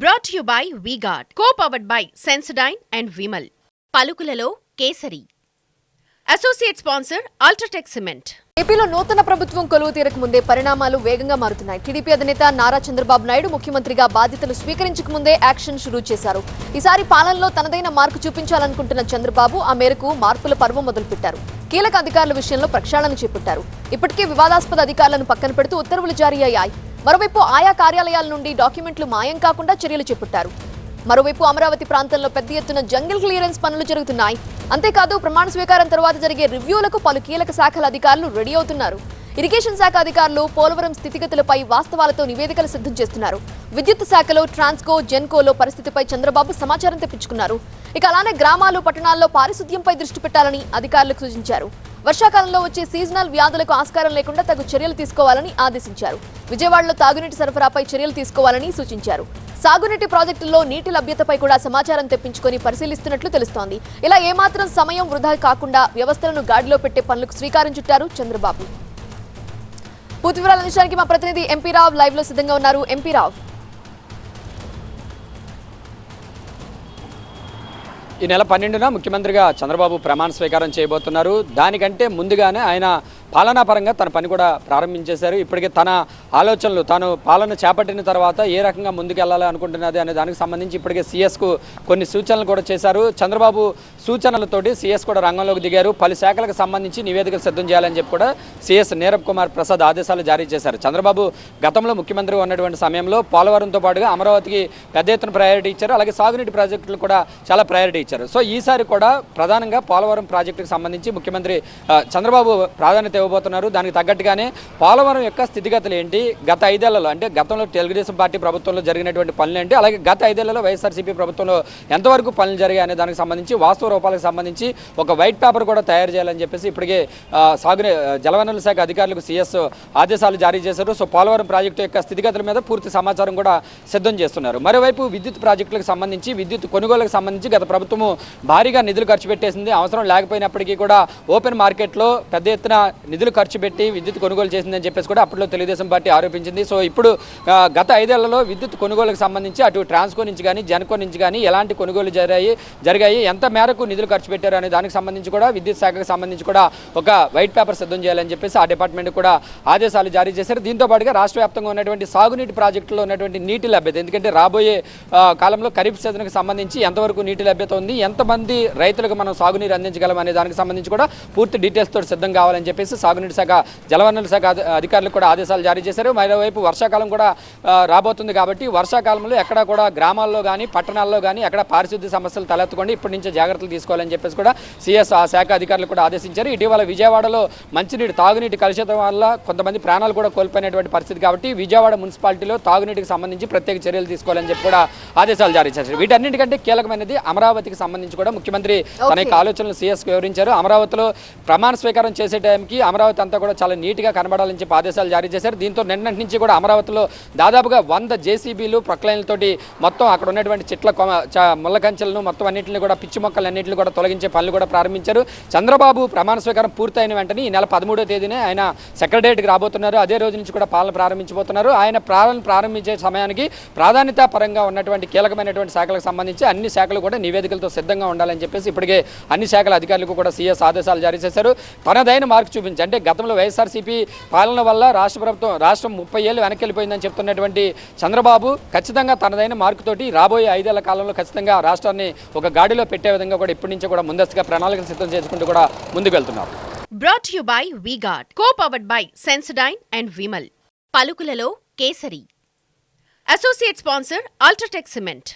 Brought you by VGuard co powered by Sensodyne and Vimal పలుకులలో Kesari. Associate sponsor UltraTech cement ఏపీలో నూతన ప్రభుత్వం కొలువు తీరక ముందే పరిణామాలు వేగంగా మారుతున్నాయి. టీడీపీ అధినేత నారా చంద్రబాబు నాయుడు ముఖ్యమంత్రిగా బాధ్యతలు స్వీకరించక ముందే యాక్షన్ షురూ చేశారు. ఈసారి పాలనలో తనదైన మార్కు చూపించాలనుకుంటున్న చంద్రబాబు ఆ మేరకు మార్పుల పర్వం మొదలుపెట్టారు. కీలక అధికారుల విషయంలో ప్రక్షాళన చేపట్టారు. ఇప్పటికే వివాదాస్పద అధికారులను పక్కన పెడుతూ ఉత్తర్వులు జారీ అయ్యాయి. మరోవైపు ఆయా కార్యాలయాల నుండి డాక్యుమెంట్లు మాయం కాకుండా చర్యలు చేపట్టారు. మరోవైపు అమరావతి ప్రాంతంలో పెద్ద ఎత్తున జంగిల్ క్లియరెన్స్ పనులు జరుగుతున్నాయి. అంతేకాదు ప్రమాణ స్వీకారం తర్వాత జరిగే రివ్యూలకు పలు కీలక శాఖల అధికారులు రెడీ అవుతున్నారు. ఇరిగేషన్ శాఖ అధికారులు పోలవరం స్థితిగతులపై వాస్తవాలతో నివేదికలు సిద్ధం చేస్తున్నారు. విద్యుత్ శాఖలో ట్రాన్స్కో జెన్కోలో పరిస్థితిపై చంద్రబాబు సమాచారం తెప్పించుకున్నారు. ఇక అలానే గ్రామాలు పట్టణాల్లో పారిశుద్ధ్యంపై దృష్టి పెట్టాలని అధికారులకు సూచించారు. వర్షాకాలంలో వచ్చే సీజనల్ వ్యాధులకు ఆస్కారం లేకుండా తగు చర్యలు తీసుకోవాలని ఆదేశించారు. విజయవాడలో తాగునీటి సరఫరాపై చర్యలు తీసుకోవాలని సూచించారు. సాగునీటి ప్రాజెక్టుల్లో నీటి లభ్యతపై కూడా సమాచారం తెప్పించుకొని పరిశీలిస్తున్నట్లు తెలుస్తోంది. ఇలా ఏమాత్రం సమయం వృధా కాకుండా వ్యవస్థలను గాడిలో పెట్టే పనులకు శ్రీకారం చుట్టారు చంద్రబాబు. పూర్తి వివరాలు అందించడానికి మా ప్రతినిధి ఎంపీ రావు లైవ్లో సిద్ధంగా ఉన్నారు. ఎంపీ రావు. ఈ నెల పన్నెండున ముఖ్యమంత్రిగా చంద్రబాబు ప్రమాణ స్వీకారం చేయబోతున్నారు. దానికంటే ముందుగానే ఆయన పాలనాపరంగా తన పని కూడా ప్రారంభించేశారు. ఇప్పటికే తన ఆలోచనలు తాను పాలన చేపట్టిన తర్వాత ఏ రకంగా ముందుకెళ్ళాలి అనుకుంటున్నది అనే దానికి సంబంధించి ఇప్పటికే సీఎస్కు కొన్ని సూచనలు కూడా చేశారు. చంద్రబాబు సూచనలతోటి సీఎస్ కూడా రంగంలోకి దిగారు. పలు శాఖలకు సంబంధించి నివేదికలు సిద్ధం చేయాలని చెప్పి కూడా సీఎస్ నీరబ్ కుమార్ ప్రసాద్ ఆదేశాలు జారీ చేశారు. చంద్రబాబు గతంలో ముఖ్యమంత్రిగా ఉన్నటువంటి సమయంలో పోలవరంతో పాటుగా అమరావతికి పెద్ద ఎత్తున ప్రయారిటీ ఇచ్చారు. అలాగే సాగునీటి ప్రాజెక్టులు కూడా చాలా ప్రయారిటీ ఇచ్చారు సో ఈసారి కూడా ప్రధానంగా పోలవరం ప్రాజెక్టుకు సంబంధించి ముఖ్యమంత్రి చంద్రబాబు ప్రాధాన్యత ఇవ్వబోతున్నారు. దానికి తగ్గట్టుగానే పోలవరం యొక్క స్థితిగతులు ఏంటి? గత ఐదేళ్ళలో అంటే గతంలో తెలుగుదేశం పార్టీ ప్రభుత్వంలో జరిగినటువంటి పనులు ఏంటి? అలాగే గత ఐదేళ్ళలో వైఎస్ఆర్సీపీ ప్రభుత్వంలో ఎంతవరకు పనులు జరిగాయి అనే దానికి సంబంధించి వాస్తవ రూపాలకు సంబంధించి ఒక వైట్ పేపర్ కూడా తయారు చేయాలని చెప్పేసి ఇప్పటికే ఆ, సాగునీ జలవనరుల శాఖ అధికారులకు సీఎస్ ఆదేశాలు జారీ చేశారు. సో పోలవరం ప్రాజెక్టు యొక్క స్థితిగతుల మీద పూర్తి సమాచారం కూడా సిద్ధం చేస్తున్నారు. మరోవైపు విద్యుత్ ప్రాజెక్టులకు సంబంధించి విద్యుత్ కొనుగోలుకు సంబంధించి గత ప్రభుత్వం ప్రభుత్వము భారీగా నిధులు ఖర్చు పెట్టేసింది. అవసరం లేకపోయినప్పటికీ కూడా ఓపెన్ మార్కెట్లో పెద్ద ఎత్తున నిధులు ఖర్చు పెట్టి విద్యుత్ కొనుగోలు చేసిందని చెప్పేసి కూడా అప్పట్లో తెలుగుదేశం పార్టీ ఆరోపించింది. సో ఇప్పుడు గత ఐదేళ్ళలో విద్యుత్ కొనుగోలుకు సంబంధించి అటు ట్రాన్స్కో నుంచి కానీ జనకో నుంచి కానీ ఎలాంటి కొనుగోలు జరిగాయి జరిగాయి ఎంత మేరకు నిధులు ఖర్చు పెట్టారు అనే దానికి సంబంధించి కూడా విద్యుత్ శాఖకు సంబంధించి కూడా ఒక వైట్ పేపర్ సిద్ధం చేయాలని చెప్పేసి ఆ డిపార్ట్మెంట్ కూడా ఆదేశాలు జారీ చేశారు. దీంతో పాటుగా రాష్ట్ర వ్యాప్తంగా ఉన్నటువంటి సాగునీటి ప్రాజెక్టులో ఉన్నటువంటి నీటి లభ్యత ఎందుకంటే రాబోయే కాలంలో ఖరీఫ్ సీజన్కి సంబంధించి ఎంతవరకు నీటి లభ్యత ఉంది ఎంతమంది రైతులకు మనం సాగునీరు అందించగలం అనే దానికి సంబంధించి కూడా పూర్తి డీటెయిల్స్ తోటి సిద్ధం కావాలని చెప్పేసి సాగునీటి శాఖ జలవనరుల శాఖ అధికారులు అధికారులకు కూడా ఆదేశాలు జారీ చేశారు. మరోవైపు వర్షాకాలం కూడా రాబోతుంది కాబట్టి వర్షాకాలంలో ఎక్కడ కూడా గ్రామాల్లో కానీ పట్టణాల్లో కానీ ఎక్కడ పారిశుద్ధ్య సమస్యలు తలెత్తుకోండి ఇప్పటి నుంచే జాగ్రత్తలు తీసుకోవాలని చెప్పేసి కూడా సీఎస్ ఆ శాఖ అధికారులు కూడా ఆదేశించారు. ఇటీవల విజయవాడలో మంచినీటి తాగునీటి కలుషితం వల్ల కొంతమంది ప్రాణాలు కూడా కోల్పోయినటువంటి పరిస్థితి కాబట్టి విజయవాడ మున్సిపాలిటీలో తాగునీటికి సంబంధించి ప్రత్యేక చర్యలు తీసుకోవాలని చెప్పి కూడా ఆదేశాలు జారీ చేశారు. వీటన్నిటికంటే కీలకమైనది అమరావతికి సంబంధించి కూడా ముఖ్యమంత్రి తన యొక్క ఆలోచనలు సీఎస్ వివరించారు. అమరావతిలో ప్రమాణ స్వీకారం చేసే టైంకి అమరావతి అంతా కూడా చాలా నీట్గా కనబడాలని చెప్పి ఆదేశాలు జారీ చేశారు. దీంతో నిన్నటి నుంచి కూడా అమరావతిలో దాదాపుగా వంద జేసీబీలు ప్రొక్లైన్లతోటి మొత్తం అక్కడ ఉన్నటువంటి చెట్ల కొమ చ- ముళ్ళ కంచెలను మొత్తం అన్నింటిని కూడా పిచ్చి మొక్కలు అన్నింటిని కూడా తొలగించే పనులు కూడా ప్రారంభించారు. చంద్రబాబు ప్రమాణ స్వీకారం పూర్తయిన వెంటనే ఈ నెల పదమూడో తేదీనే ఆయన సెక్రటరియట్కి రాబోతున్నారు. అదే రోజు నుంచి కూడా పాలన ప్రారంభించబోతున్నారు. ఆయన పాలన ప్రారంభించే సమయానికి ప్రాధాన్యత పరంగా ఉన్నటువంటి కీలకమైనటువంటి శాఖలకు సంబంధించి అన్ని శాఖలు కూడా నివేదికలతో సిద్ధంగా ఉండాలని చెప్పేసి ఇప్పటికే అన్ని శాఖల అధికారులకు కూడా సీఎస్ ఆదేశాలు జారీ చేశారు. తనదైన మార్కు చూపించి అంటే గతంలో వైఎస్ఆర్సీపీ పాలన వల్ల రాష్ట్ర ప్రభుత్వం రాష్ట్రం ముప్పై ఏళ్ళు వెనక్కి వెళ్ళిపోయిందని చెప్తున్నటువంటి చంద్రబాబు ఖచ్చితంగా తనదైన మార్కుతోటి రాబోయే ఐదేళ్ళ కాలంలో ఖచ్చితంగా రాష్ట్రాన్ని ఒక గాడిలో పెట్టే విధంగా కూడా ఇప్పటి నుంచి కూడా ముందస్తుగా ప్రణాళికలు సిద్ధం చేసుకుంటూ కూడా ముందుకు వెళ్తున్నారు brought you by VGuard co powered by Sensodyne and Vimal పలుకులలో Kesari. Associate sponsor UltraTech cement